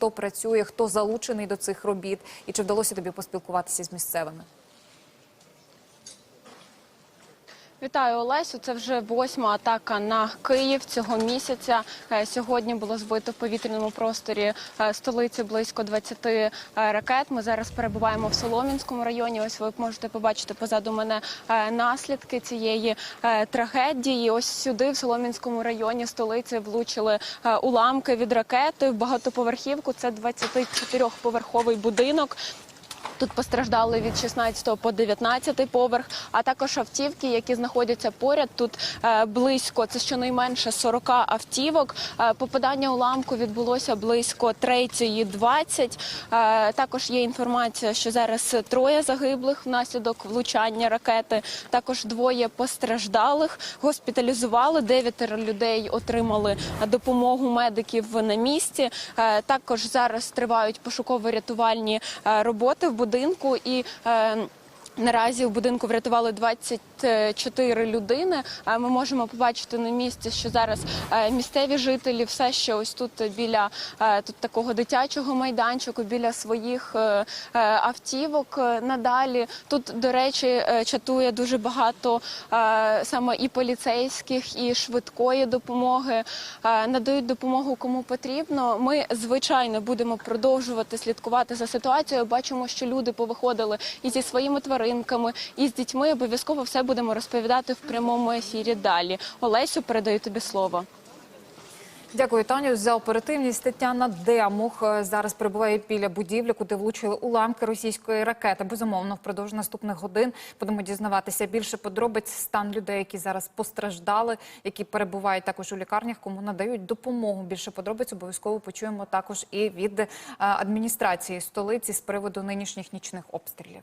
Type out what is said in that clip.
хто працює, хто залучений до цих робіт, і чи вдалося тобі поспілкуватися з місцевими? Вітаю Олесю. Це вже восьма атака на Київ цього місяця. Е, Сьогодні було збито в повітряному просторі е, столиці близько 20 е, ракет. Ми зараз перебуваємо в Солом'янському районі. Ось ви можете побачити позаду мене наслідки цієї трагедії. Ось сюди, в Солом'янському районі столиці, влучили уламки від ракети в багатоповерхівку. Це 24-поверховий будинок. Тут постраждали від 16 по 19 поверх, а також автівки, які знаходяться поряд. Тут е, близько це щонайменше 40 автівок. Е, попадання уламку відбулося близько 3.20. Е, також є інформація, що зараз троє загиблих внаслідок влучання ракети. Також двоє постраждалих. Госпіталізували дев'ятеро людей отримали допомогу медиків на місці. Також зараз тривають пошуково-рятувальні роботи в будинку і. е, Наразі в будинку врятували 24 людини. Ми можемо побачити на місці, що зараз е, місцеві жителі все ще ось тут біля е, тут такого дитячого майданчику, біля своїх е, автівок. Надалі тут, до речі, чатує дуже багато саме і поліцейських, і швидкої допомоги. Надають допомогу кому потрібно. Ми звичайно будемо продовжувати слідкувати за ситуацією. Бачимо, що люди повиходили і зі своїми тваринками, і з дітьми. Обов'язково все будемо розповідати в прямому ефірі. Далі Олесю передаю тобі слово. Дякую, Таню, за оперативність. Тетяна Демух е, зараз перебуває біля будівлі, куди влучили уламки російської ракети. Безумовно, впродовж наступних годин будемо дізнаватися більше подробиць стан людей, які зараз постраждали, які перебувають також у лікарнях, кому надають допомогу. Більше подробиць обов'язково почуємо також і від е, адміністрації столиці з приводу нинішніх нічних обстрілів.